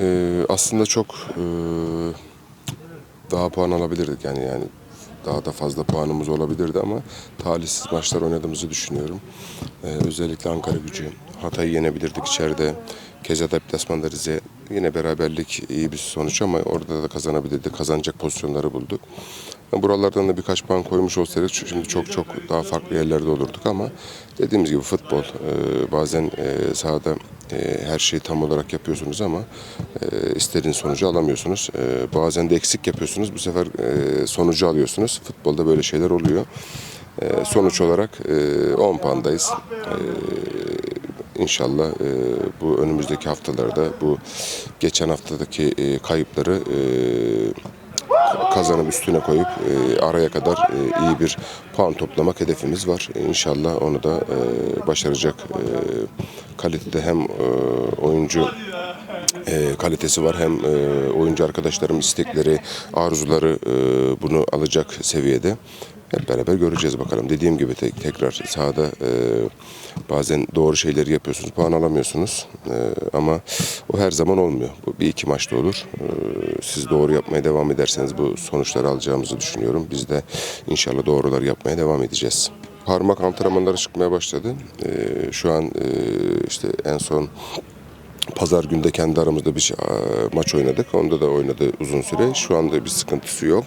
Ee, aslında çok e, daha puan alabilirdik yani yani daha da fazla puanımız olabilirdi ama talihsiz maçlar oynadığımızı düşünüyorum. Ee, özellikle Ankara gücü Hatay'ı yenebilirdik içeride. Keza deplasmanda Rize yine beraberlik iyi bir sonuç ama orada da kazanabilirdik. Kazanacak pozisyonları bulduk. Buralardan da birkaç puan koymuş olsaydık şimdi çok çok daha farklı yerlerde olurduk ama dediğimiz gibi futbol e, bazen e, sahada e, her şeyi tam olarak yapıyorsunuz ama istediğiniz sonucu alamıyorsunuz. Bazen de eksik yapıyorsunuz bu sefer sonucu alıyorsunuz. Futbolda böyle şeyler oluyor. Sonuç olarak e, 10 puandayız. İnşallah e, bu önümüzdeki haftalarda bu geçen haftadaki e, kayıpları e, kazanıp üstüne koyup e, araya kadar e, iyi bir puan toplamak hedefimiz var. İnşallah onu da e, başaracak e, kalitede hem e, oyuncu e, kalitesi var hem e, oyuncu arkadaşlarım istekleri, arzuları e, bunu alacak seviyede. Hep beraber göreceğiz bakalım. Dediğim gibi tek, tekrar sahada e, bazen doğru şeyleri yapıyorsunuz, puan alamıyorsunuz. E, ama o her zaman olmuyor. Bu bir iki maçta olur. E, siz doğru yapmaya devam ederseniz bu sonuçları alacağımızı düşünüyorum. Biz de inşallah doğruları yapmaya devam edeceğiz. Parmak antrenmanları çıkmaya başladı. E, şu an e, işte en son Pazar günde kendi aramızda bir e, maç oynadık. Onda da oynadı uzun süre. Şu anda bir sıkıntısı yok.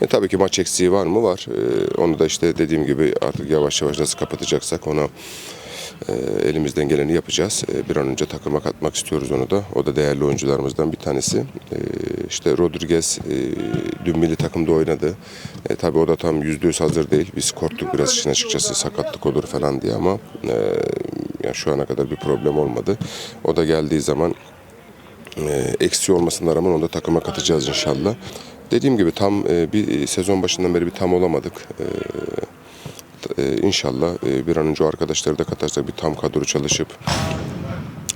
E, tabii ki maç eksiği var mı? Var. E, onu da işte dediğim gibi artık yavaş yavaş nasıl kapatacaksak ona e, elimizden geleni yapacağız. E, bir an önce takıma katmak istiyoruz onu da. O da değerli oyuncularımızdan bir tanesi. E, işte Rodriguez e, dün milli takımda oynadı. E, tabii o da tam yüzde yüz hazır değil. Biz korktuk biraz işin açıkçası sakatlık olur falan diye ama e, yani şu ana kadar bir problem olmadı. O da geldiği zaman e, eksi olmasına rağmen onu da takıma katacağız inşallah. Dediğim gibi tam e, bir sezon başından beri bir tam olamadık. E, e, inşallah e, bir an önce arkadaşları da katarsak bir tam kadro çalışıp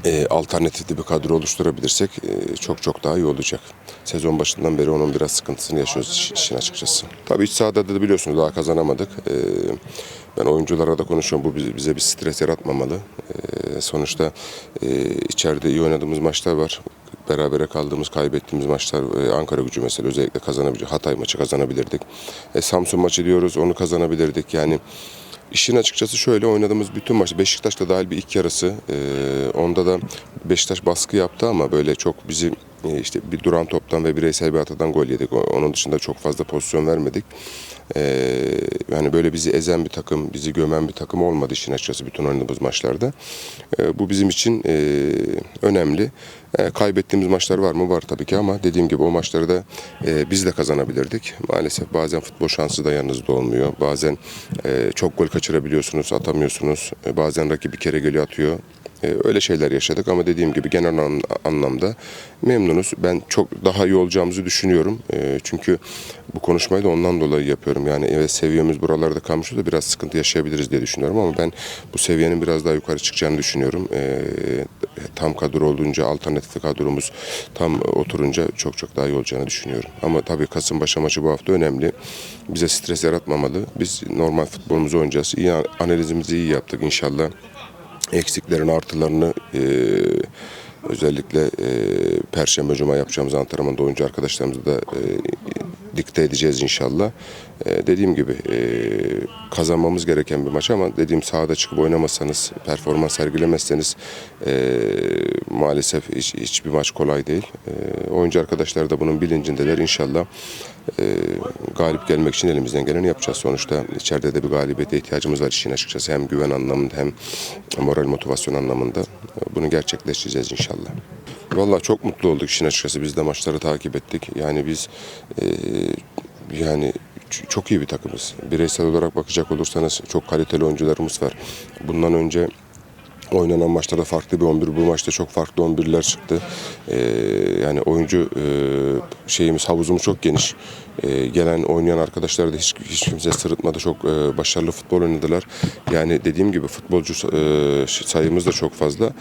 e, alternatifli bir kadro oluşturabilirsek e, çok çok daha iyi olacak. Sezon başından beri onun biraz sıkıntısını yaşıyoruz iş- işin açıkçası. Tabii iç sahada da biliyorsunuz daha kazanamadık. E, ben oyunculara da konuşuyorum bu bize, bir stres yaratmamalı. E, sonuçta e, içeride iyi oynadığımız maçlar var. Berabere kaldığımız, kaybettiğimiz maçlar e, Ankara gücü mesela özellikle kazanabilir. Hatay maçı kazanabilirdik. E, Samsun maçı diyoruz onu kazanabilirdik. Yani İşin açıkçası şöyle oynadığımız bütün maç Beşiktaş'ta dahil bir ilk yarısı e, onda da Beşiktaş baskı yaptı ama böyle çok bizi işte bir duran toptan ve bireysel bir hatadan gol yedik. Onun dışında çok fazla pozisyon vermedik. E, yani böyle bizi ezen bir takım, bizi gömen bir takım olmadı işin açıkçası bütün oynadığımız maçlarda. E, bu bizim için e, önemli. E, kaybettiğimiz maçlar var mı? Var tabii ki ama dediğim gibi o maçları da e, biz de kazanabilirdik. Maalesef bazen futbol şansı da yanınızda olmuyor. Bazen e, çok gol kaçırabiliyorsunuz, atamıyorsunuz. E, bazen rakip bir kere geliyor atıyor. E, öyle şeyler yaşadık ama dediğim gibi genel an- anlamda memnunuz. Ben çok daha iyi olacağımızı düşünüyorum. E, çünkü bu konuşmayı da ondan dolayı yapıyorum. Yani evet seviyemiz buralarda kalmış da biraz sıkıntı yaşayabiliriz diye düşünüyorum ama ben bu seviyenin biraz daha yukarı çıkacağını düşünüyorum. E, tam kadro olduğunca, alternatif kadromuz tam oturunca çok çok daha iyi olacağını düşünüyorum. Ama tabii Kasımpaşa maçı bu hafta önemli. Bize stres yaratmamalı. Biz normal futbolumuzu oynayacağız. İyi analizimizi iyi yaptık inşallah eksiklerin artılarını e, özellikle e, Perşembe Cuma yapacağımız antrenmanda oyuncu arkadaşlarımızla da e, dikte edeceğiz inşallah. E, dediğim gibi e, kazanmamız gereken bir maç ama dediğim sahada çıkıp oynamazsanız, performans sergilemezseniz e, maalesef hiç, hiçbir maç kolay değil. E, oyuncu arkadaşlar da bunun bilincindeler inşallah. E, galip gelmek için elimizden geleni yapacağız. Sonuçta içeride de bir galibiyete ihtiyacımız var işin açıkçası. Hem güven anlamında hem moral motivasyon anlamında. Bunu gerçekleştireceğiz inşallah. Vallahi çok mutlu olduk işin açıkçası. Biz de maçları takip ettik. Yani biz e, yani çok iyi bir takımız. Bireysel olarak bakacak olursanız çok kaliteli oyuncularımız var. Bundan önce oynanan maçlarda farklı bir 11, bu maçta çok farklı 11'ler çıktı. Ee, yani oyuncu e, şeyimiz, havuzumuz çok geniş. Ee, gelen oynayan arkadaşlar da hiç, hiç kimse sırıtmadı. Çok e, başarılı futbol oynadılar. Yani dediğim gibi futbolcu e, sayımız da çok fazla.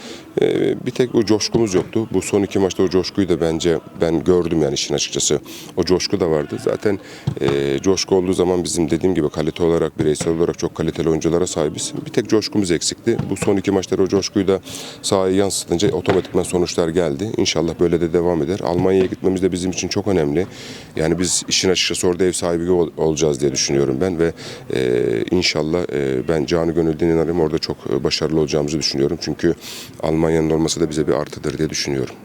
E, bir tek o coşkumuz yoktu. Bu son iki maçta o coşkuyu da bence ben gördüm yani işin açıkçası. O coşku da vardı. Zaten e, coşku olduğu zaman bizim dediğim gibi kalite olarak, bireysel olarak çok kaliteli oyunculara sahibiz. Bir tek coşkumuz eksikti. Bu son iki maçta istekleri, o coşkuyu da sahaya yansıtınca otomatikman sonuçlar geldi. İnşallah böyle de devam eder. Almanya'ya gitmemiz de bizim için çok önemli. Yani biz işin açıkçası orada ev sahibi ol- olacağız diye düşünüyorum ben ve e, inşallah e, ben canı gönülden inanırım orada çok e, başarılı olacağımızı düşünüyorum. Çünkü Almanya'nın olması da bize bir artıdır diye düşünüyorum.